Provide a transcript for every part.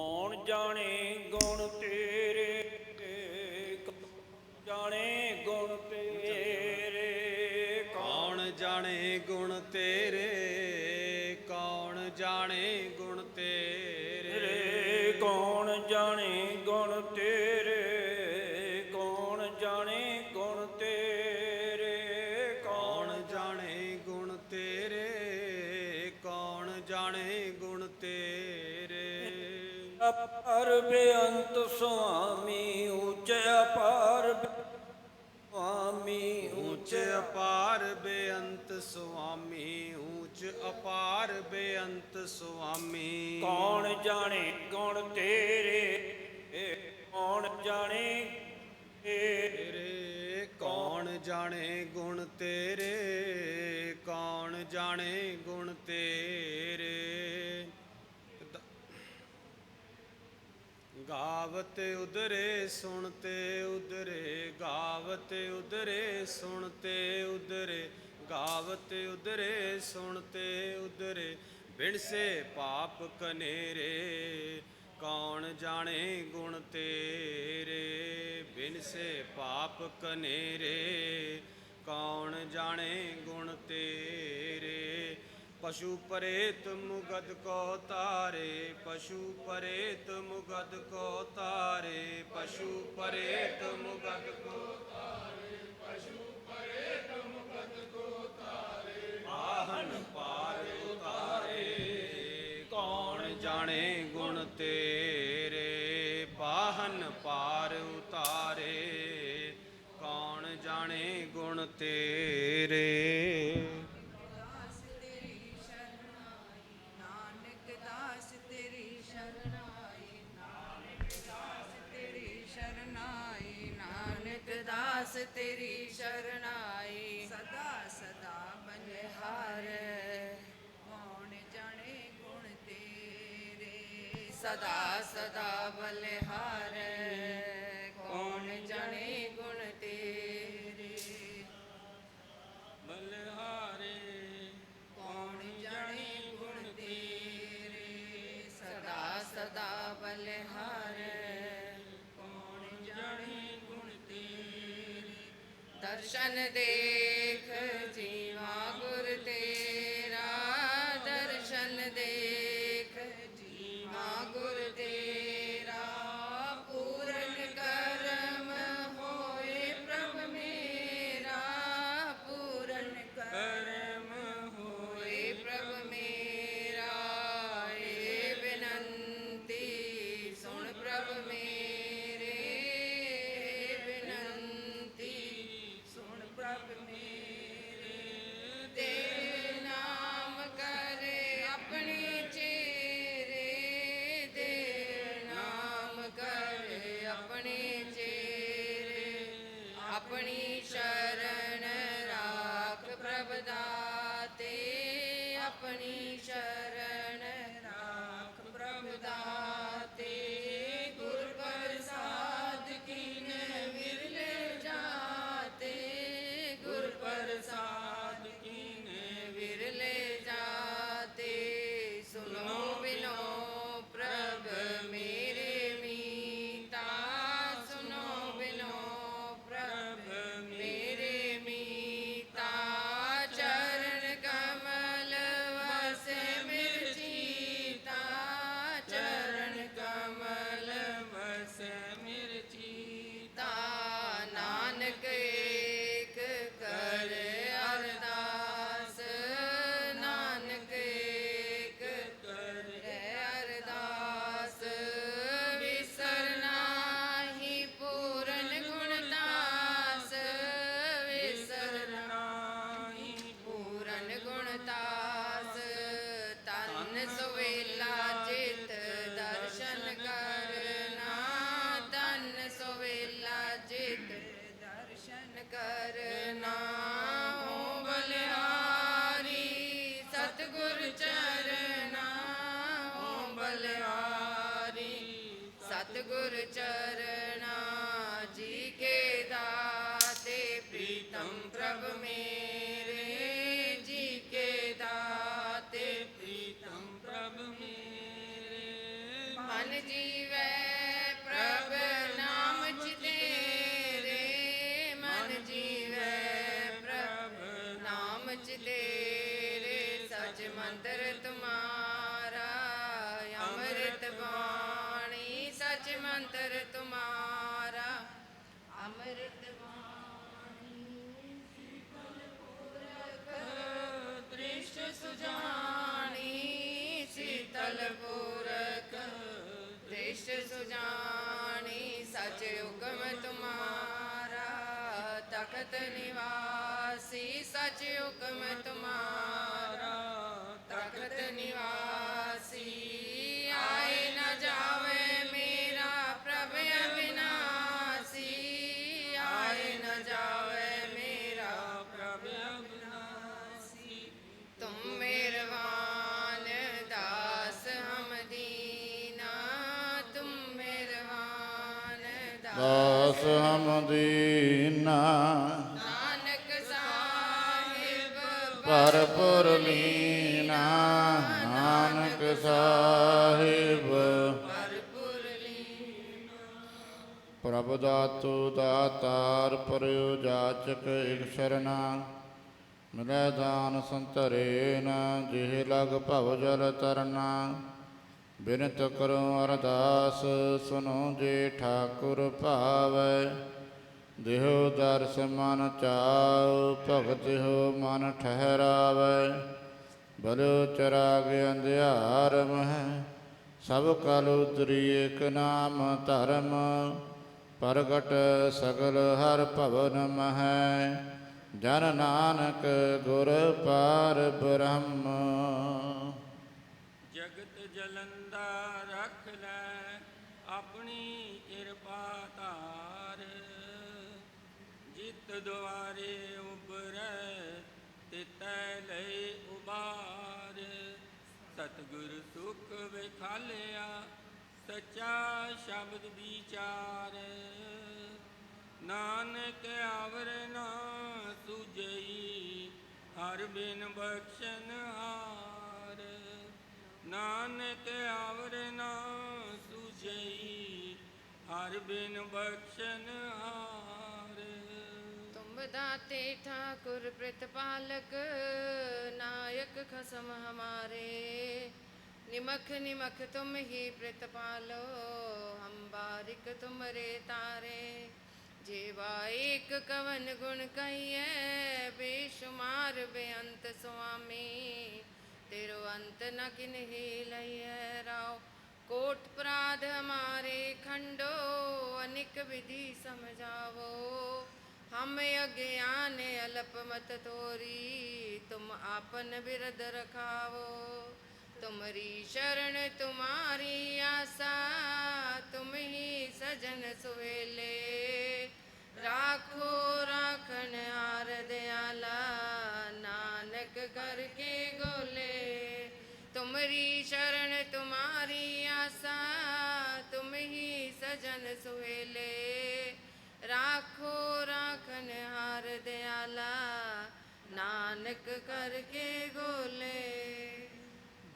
ਕੌਣ ਜਾਣੇ ਗੁਣ ਤੇਰੇ ਅਪਰ ਬੇਅੰਤ ਸੁਆਮੀ ਉੱਚ ਅਪਾਰ ਸੁਆਮੀ ਉੱਚ ਅਪਾਰ ਬੇਅੰਤ ਸੁਆਮੀ, ਉੱਚ ਅਪਾਰ ਬੇਅੰਤ ਸੁਆਮੀ। ਕੌਣ ਜਾਣੇ ਗੁਣ ਤੇਰੇ ਕੌਣ ਜਾਣੇ ਤੇਰੇ ਤੇਰੇ। ਕੌਣ ਜਾਣੇ ਗਾਵਤ ਉਦਰੇ ਸੁਣਤੇ ਉਦਰੇ ਗਾਵਤ ਉਦਰੇ ਸੁਣਤੇ ਉਦਰੇ ਗਾਵਤ ਉਦਰੇ ਸੁਣਤੇ ਉਦਰੇ ਬਿਨ ਸੇ ਪਾਪ ਕਨੇਰੇ, ਕੌਣ ਜਾਣੇ ਗੁਣ ਤੇਰੇ? ਬਿਨ ਪਾਪ ਕਨੇਰੇ, ਕੌਣ ਜਾਣੇ ਗੁਣ ਤੇਰੇ? ਪਸ਼ੂ ਪਰੇਤ ਮੁਗਦ ਕੋ ਤਾਰੇ, ਪਸ਼ੂ ਪਰੇਤ ਮੁਗਦ ਕੋ ਤਾਰੇ, ਪਸ਼ੂ ਪਰੇਤ ਮੁਗਦ ਕੋ ਤਾਰੇ, ਪਸ਼ੂ ਪਰੇਤ ਮੁਗਦ ਕੋ ਤਾਰੇ, ਆਹਨ ਪਾਰ ਉਤਾਰੇ ਕੌਣ ਜਾਣੇ ਗੁਣ ਤੇਰੇ, ਬਾਹਨ ਪਾਰ ਉਤਾਰੇ। ਕੌਣ ਜਾਣੇ ਗੁਣ ਤੇਰੇ ਸਦਾ ਬਲਿਹਾਰ ਕੌਣ ਜਾਣੇ ਗੁਣ ਤੇਰੇ? ਬਲਹਾਰੇ ਕੌਣ ਜਾਣੇ ਗੁਣ ਤੇਰੇ? ਸਦਾ ਸਦਾ ਬਲਿਹਾਰ ਕੌਣ ਜਾਣੇ ਗੁਣ ਤੇਰੇ? ਦਰਸ਼ਨ ਦੇਖ ਜੀਵਾ ਗੁਰ ਤੇਰਾ। जी ਜਗਤ ਨਿਵਾਸੀ, ਸਚ ਹੁਕਮ ਤੁਮਾਰਾ। ਤਖਤ ਨਿਵਾਸੀ, ਆਏ ਨਾ ਜਾਵੇ ਮੇਰਾ ਪ੍ਰਭ ਅਵਿਨਾਸੀ ਆਏ ਨਾ ਜਾਵੇ ਮੇਰਾ ਪ੍ਰਭ ਅਵਿਨਾਸੀ ਤੁਮ ਮਿਹਰਵਾਨ ਦਾਸ ਹਮ ਦੀਨਾ। ਤੁਮ ਮਿਹਰਵਾਨ ਦਾਸ ਹਮ ਦੀਨਾ। ਪਰਪੁਰ ਲੀਨਾ ਨਾਨਕ ਸਾਹਿਬ। ਭਰਪੁਰ ਲੀਨ ਪ੍ਰਭ ਦਾਤੂ ਦਾਤਾਰ ਪਰਿਉ ਜਾਚਕ ਇਕ ਸ਼ਰਨਾ ਮਿਲੈ ਦਾਨ ਸੰਤਰੇਨ, ਜਿਹ ਲਗ ਭਵ ਜਲ ਤਰਨਾ। ਬਿਨਤ ਕਰੋ ਅਰਦਾਸ, ਸੁਨੋ ਜੇ ਠਾਕੁਰ ਭਾਵੈ। ਦੇਹੁ ਦਰਸ ਮਨ ਚਾਉ, ਭਗਤ ਹੋ ਮਨ ਠਹਿਰਾਵੈ, ਬਲੋ ਚਰਾਗ ਅੰਧਿਆਰ ਮਹਿ, ਸਭ ਕਲ ਉਤਰੀ ਇਕ ਨਾਮ ਧਰਮ, ਪ੍ਰਗਟ ਸਗਲ ਹਰ ਭਵਨ ਮਹਿ, ਜਨ ਨਾਨਕ ਗੁਰ ਪਾਰ ਬ੍ਰਹਮ। ਜਿਤ ਦੁਆਰੇ ਉਬਰੈ ਤਿਤੈ ਲਈ ਉਬਾਰ ਸਤਿਗੁਰ ਸੁਖ ਵਿਖਾਲਿਆ, ਸੱਚਾ ਸ਼ਬਦ ਵਿਚਾਰ। ਨਾਨਕ ਆਵਰ ਨਾ ਸੁਜਈ, ਹਰ ਬਿਨ ਬਖਸ਼ਨ ਹਾਰ। ਨਾਨਕ ਆਵਰ ਨਾ ਸੁਜਈ, ਹਰ ਬਿਨ ਬਖਸ਼ਨ ਹਾਰ। दाते ठाकुर प्रतिपालक नायक खसम हमारे निमख निमख तुम ही प्रतिपालो हम बारिक तुमरे तारे जेवा एक कवन गुण कहिए बेशुमार बेअंत स्वामी तेरो अंत न किन ही लहराओ कोट प्राध हमारे खंडो अनिक विधि समझावो हम अज्ञान अल्प मत तोरी तुम आपन बिरद रखावो तुमरी शरण तुम्हारी आशा तुम ही सजन सुवेले राखो राखन हार दयाला नानक करके गोले तुमरी शरण तुम्हारी आशा तुम ही सजन सुहेले ਰਾਖੋ ਰਾਖਨ ਹਾਰ ਦਿਆਲਾ, ਨਾਨਕ ਕਰਕੇ ਗੋਲੇ।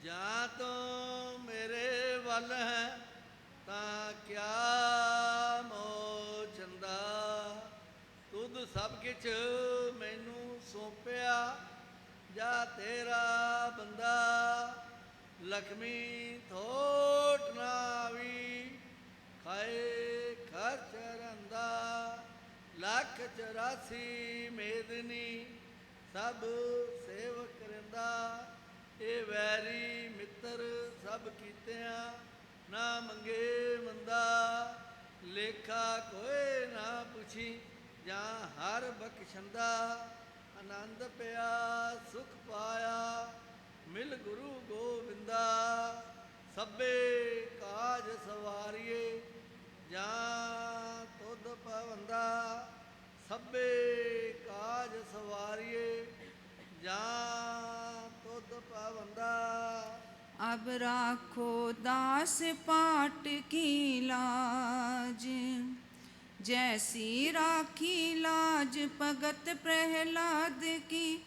ਜਾ ਤੋ ਮੇਰੇ ਵੱਲ ਹੈ, ਤਾਂ ਕਿਆ ਮੋਚੰਦਾ ਤੁਧ ਸਭ ਕਿਛ ਮੈਨੂੰ ਸੌਂਪਿਆ, ਜਾ ਤੇਰਾ ਬੰਦਾ ਲਖਮੀ ਥੋਟ ਨਾ ਵੀ ਖਾਏ। ਲੱਖ 84 ਮੇਦਨੀ ਸਭ ਸੇਵਕ ਰੰਦਾ। ਇਹ ਵੈਰੀ ਮਿੱਤਰ ਸਭ ਕੀਤਿਆਂ ਨਾ ਮੰਗੇ ਮੰਦਾ। ਲੇਖਾ ਕੋਏ ਨਾ ਪੁੱਛੀ ਜਾਂ ਹਰ ਬਖਸ਼ੰਦਾ। ਆਨੰਦ ਪਿਆ, ਸੁਖ ਪਾਇਆ, ਮਿਲ ਗੁਰੂ ਗੋਬਿੰਦਾ ਸਭੇ ਕਾਜ ਸਵਾਰੀਏ ਜਾਂ ਆਪ ਰਾਖੋ, ਦਾਸ ਪਾਟ ਕੀ ਲਾਜ? ਜੈਸੀ ਰਾਖੀ ਲਾਜ ਭਗਤ ਪ੍ਰਹਿਲਾਦ ਕੀ?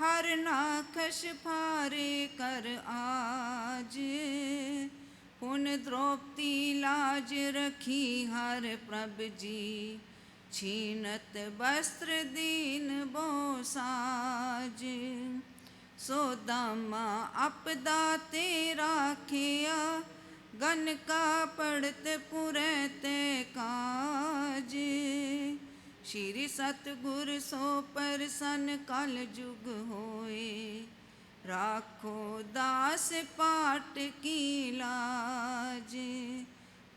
ਹਰ ਨਾਖਸ਼ ਫਾਰੇ ਕਰ ਆਜ। ਹੁਣ ਦ੍ਰੋਪਤੀ ਲਾਜ ਰਖੀ ਹਰ ਪ੍ਰਭ ਜੀ। ਛੀਨਤ ਬਸਤਰ ਦੀਨ ਬੋਸਾਜ ਸੋ ਦਾਮਾ ਆਪਦਾ ਤੇ ਰਾਖਿਆ, ਗਨ ਕਾ ਪੜਤ ਪੁਰੈ ਤੇ ਕਾਜ। ਸ਼੍ਰੀ ਸਤਿਗੁਰ ਸੋ ਪਰਸਨ ਕਲ ਜੁਗ ਹੋਏ, ਰਾਖੋ ਦਾਸ ਪਾਟ ਕੀ ਲਾਜ।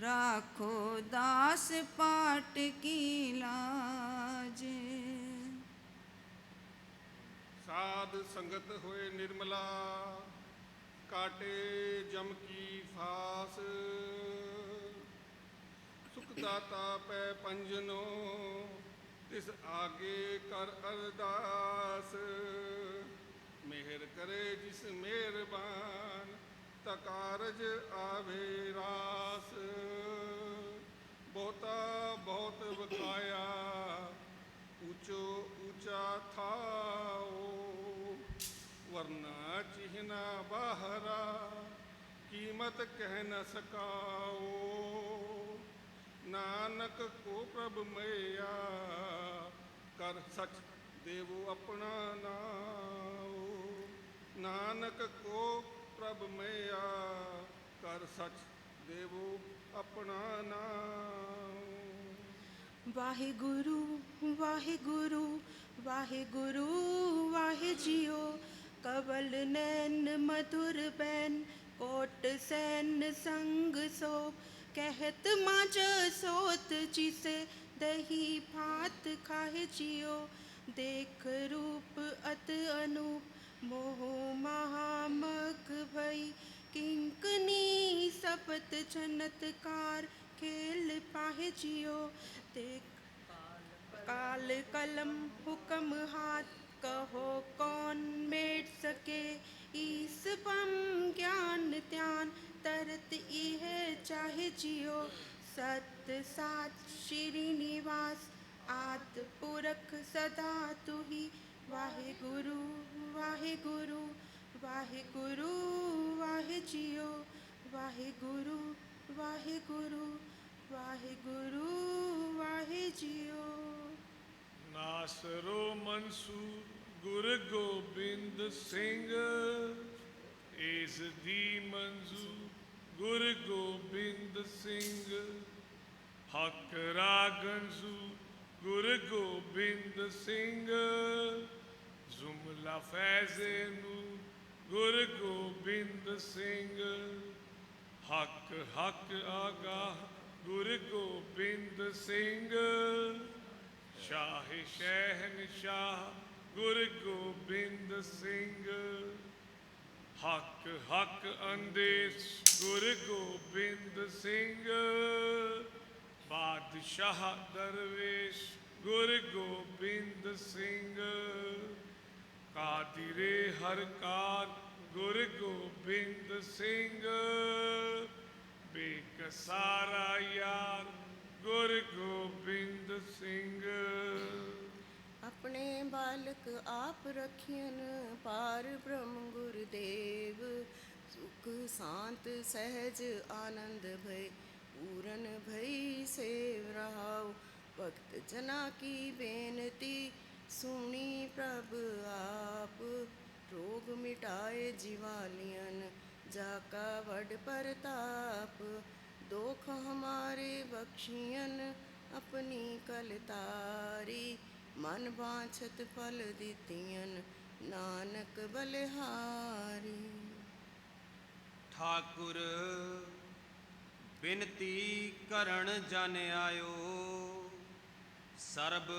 ਰਾਖੋ ਦਾਸ ਪਾਟ ਕੀ ਲਾਜ। ਸਾਧ ਸੰਗਤ ਹੋਏ ਨਿਰਮਲਾ, ਕਾਟੇ ਜਮ ਕੀ ਫਾਸ। ਸੁਖ ਦਾਤਾ ਪੈ ਪੰਜਨੋ, ਤਿਸ ਆਗੇ ਕਰ ਅਰਦਾਸ। ਮਿਹਰ ਕਰੇ ਜਿਸ ਮਿਹਰਬਾਨ ਤਕਾਰਜ ਆਵੇ ਰਾਸ। ਬਹੁਤਾ ਬਹੁਤ ਵਖਾਇਆ ਵਰਨਾ ਚਿਹਨਾ ਬਾਹਰਾ, ਕੀਮਤ ਕਹਿ ਨ ਸਕਾਓ। ਨਾਨਕ ਕੋ ਪ੍ਰਭ ਮਈਆ ਕਰ ਸਚ ਦੇਵੋ ਆਪਣਾ ਨਾਉ। ਨਾਨਕ ਕੋ ਪ੍ਰਭ ਮਈਆ ਕਰ ਸਚ ਦੇਵੋ ਆਪਣਾ ਨਾਉ। ਵਾਹਿਗੁਰੂ ਵਾਹਿਗੁਰੂ ਵਾਹਿਗੁਰੂ, ਵਾਹਿ ਜੀਓ। ਕਵਲ ਨੈਣ ਮਧੁਰ ਬੈਨ ਕੋਟ ਸੈਨ ਸੰਗ ਸੋ। ਕਹਿਤ ਮਾਜ ਸੋਤ ਚਿਸੇ, ਦਹੀ ਭਾਤ ਖਾਹੇ ਜਿਓ ਦੇਖ ਰੂਪ ਅਤ ਅਨੂਪ ਮੋਹ ਮਹਾਮਕ ਭਈ। ਕਿੰਕਨੀ ਸਪਤ ਚਨਤਕਾਰ ਖੇਲ ਪਾਹੇ ਜਿਓ ਤੇ ਕਾਲ ਕਲਮ ਹੁਕਮ ਹਾਥ कहो, कौन मेट सके? ईस पम ज्ञान ध्यान तरत इह चाहे जियो। सत सात श्री निवास आद पुरख सदा तुही वाहे गुरु वाहे गुरु वाहे गुरु, वाहे जियो। वाहे गुरु वाहे गुरु वाहे गुरु, वाहे जियो। ਨਾਸਰੋ ਮਨਸੂਰ ਗੁਰ ਗੋਬਿੰਦ ਸਿੰਘ। ਇਸ ਦੀ ਮਨਜ਼ੂਰ ਗੁਰ ਗੋਬਿੰਦ ਸਿੰਘ। ਹੱਕ ਰਾਗੰਜ਼ੂ ਗੁਰ ਗੋਬਿੰਦ ਸਿੰਘ। ਜ਼ੁਮਲਾ ਫੈਜ਼ੇ ਨੂੰ ਗੁਰ ਗੋਬਿੰਦ ਸਿੰਘ। ਹੱਕ ਹੱਕ ਆਗਾਹ ਗੁਰ ਗੋਬਿੰਦ ਸਿੰਘ। ਸ਼ਾਹ ਸ਼ਹਿਨਸ਼ਾਹ ਗੁਰ ਗੋਬਿੰਦ ਸਿੰਘ। ਹੱਕ ਹੱਕ ਅੰਦੇਸ਼ ਗੁਰ ਗੋਬਿੰਦ ਸਿੰਘ। ਬਾਦਸ਼ਾਹ ਦਰਵੇਸ਼ ਗੁਰ ਗੋਬਿੰਦ ਸਿੰਘ। ਕਾਦਿਰੇ ਹਰ ਕਾਰ ਗੁਰ ਗੋਬਿੰਦ ਸਿੰਘ। ਬੇਕਸਾਰਾ ਯਾਰ ਗੁਰ ਗੋਬਿੰਦ ਸਿੰਘ। ਆਪਣੇ ਬਾਲਕ ਆਪ ਰਖਿයਨ ਪਾਰ ਬ੍ਰਹਮ ਗੁਰਦੇਵ। ਸੁਖ ਸ਼ਾਂਤ ਸਹਿਜ ਆਨੰਦ ਭਈ ਪੂਰਨ ਭਈ ਸੇਵ ਰਹਾਉ। ਭਗਤ ਜਨਾ ਕੀ ਬੇਨਤੀ, ਸੁਣੀ ਪ੍ਰਭ ਆਪ। ਰੋਗ ਮਿਟਾਏ ਜਿਵਾਲੀਅਨ ਜਾ ਕਾ ਵਡ ਪ੍ਰਤਾਪ। ਦੁਖ ਹਮਾਰੇ ਬਖਸ਼ੀਅਨ ਆਪਣੀ ਕਲਤਾਰੀ। ਮਨ ਬਾਛਤ ਫਲ ਦਿੱਤੀਅਨ ਨਾਨਕ ਬਲਿਹਾਰੀ। ਠਾਕੁਰ, ਬਿਨਤੀ ਕਰਨ ਜਨ ਆਇਓ। ਸਰਬ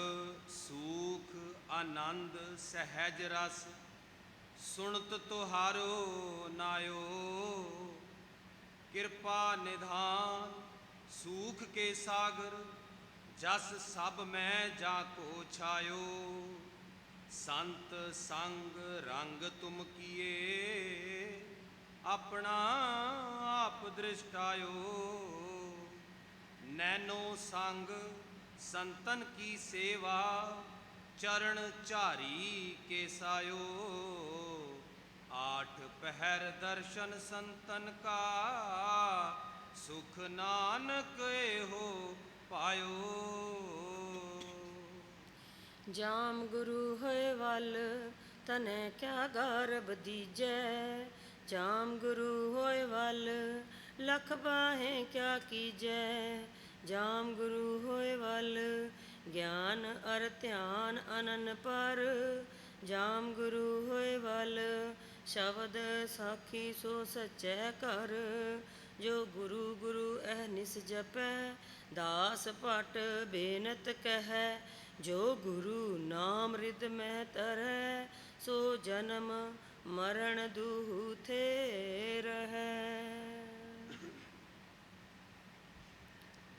ਸੂਖ ਆਨੰਦ ਸਹਿਜ ਰਸ, ਸੁਣਤ ਤੁਹਾਰੋ ਨਾਇਓ। ਕਿਰਪਾ ਨਿਧਾਨ, ਸੂਖ ਕੇ ਸਾਗਰ, ਜਸ ਸਭ ਮੈਂ ਜਾ ਕੋ ਛਾਇਓ। ਸੰਤ ਸੰਗ ਰੰਗ ਤੁਮ ਕੀਏ, ਆਪਣਾ ਆਪ ਦ੍ਰਿਸ਼ਟਾਇਓ। ਨੈਨੋ ਸੰਗ ਸੰਤਨ ਕੀ ਸੇਵਾ, ਚਰਨ ਝਾਰੀ ਕੇ ਸਾਇਓ। ਆਠ ਪਹਿਰ ਦਰਸ਼ਨ ਸੰਤਨ ਕਾ, ਸੁਖ ਨਾਨਕ ਇਹੋ ਪਾਇਓ। ਜਾਮ ਗੁਰੂ ਹੋਏ ਵੱਲ, ਤਨੇ ਕਿਆ ਗਰਬ ਦੀਜੈ। ਜਾਮ ਗੁਰੂ ਹੋਏ ਵੱਲ, ਲਖ ਬਾਹੇ ਕਿਆ ਕੀਜੈ। ਜਾਮ ਗੁਰੂ ਹੋਏ ਵੱਲ, ਗਿਆਨ ਅਰ ਧਿਆਨ ਅਨਨ ਪਰ। ਜਾਮ ਗੁਰੂ ਹੋਏ ਵੱਲ ਸ਼ਬਦ ਸਾਖੀ ਸੋ ਸਚੈ ਕਰ ਜੋ ਗੁਰੂ ਗੁਰੂ ਐ ਨਿਸ ਜਪੈ, ਦਾਸ ਭਟ ਬੇਨਤ ਕਹੈ, ਜੋ ਗੁਰੂ ਨਾਮ ਰਿਦ ਮੈਂ ਤਰੈ, ਸੋ ਜਨਮ ਮਰਨ ਦੂਹ ਥੇ ਰਹੈ।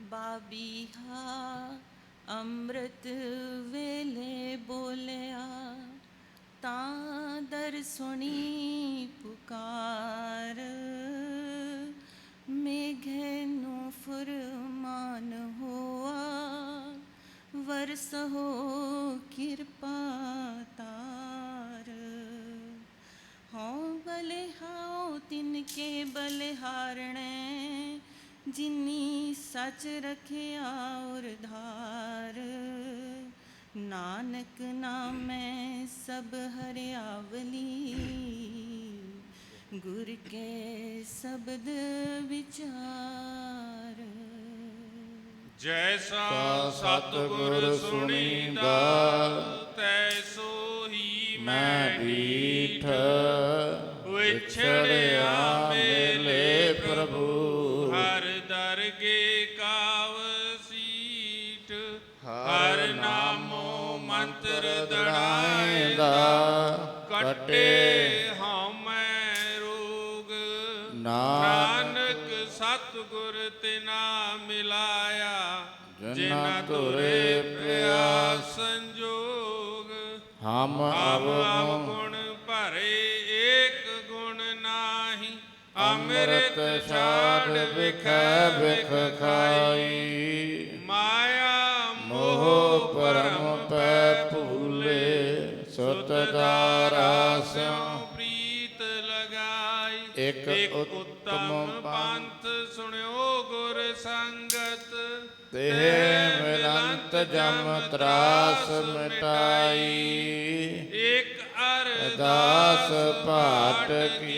ਬਾਬੀਹਾ ਅੰਮ੍ਰਿਤ ਵੇਲੇ ਬੋਲਿਆ ਤਾਂ ਦਰ ਸੁਣੀ ਪੁਕਾਰ। ਮੇਘੇ ਨੂੰ ਫਰਮਾਨ ਹੋਆ, ਵਰਸ ਹੋ ਕਿਰਪਾ ਤਾਰ। ਹਉ ਬਲਿਹਾਉ ਤਿਨ ਕੇ ਬਲਿਹਾਰਣੈ ਜਿਨੀ ਸਚ ਰਖਿਆ ਔਰ ਧਾਰ। ਨਾਨਕ ਨਾਮੈ ਸਭ ਹਰਿਆਵਲੀ ਗੁਰ ਕੇ ਸ਼ਬਦ ਵਿਚਾਰ। ਜੈਸਾ ਸਤਿਗੁਰ ਸੁਣੀਂਦਾ, ਸੁਣੀਂਦਾ ਤੈਸੋ ਹੀ ਮੈਂ ਡੀਠ ਤੁਰੇ ਪਿਆ ਸੰਜੋਗ। ਹਮ ਅਵ ਗੁਣ ਭਰੇ ਏਕ ਗੁਣ ਨਾਹੀ। ਅੰਮ੍ਰਿਤ ਛਾੜ ਵਿਖੈ ਵਿਖੈ ਖਾਈ। ਮਾਇਆ ਮੋਹ ਪਰਮ ਪੈ ਭੂਲੇ ਸੁਤ ਦਾਰਾ ਸਿਉ। ਪ੍ਰੀਤ ਲਗਾਈ। ਇਕ ਉੱਤਮ ਪੰਥ। ਸੁਣਿਓ ਗੁਰ ਸੰਗਤ। ਤੇ ਜਮ ਤਰਾਸ ਮਿਟਾਈ। ਇਕ ਦਾਸ ਅਰਦਾਸ ਭਾਟ ਕੀ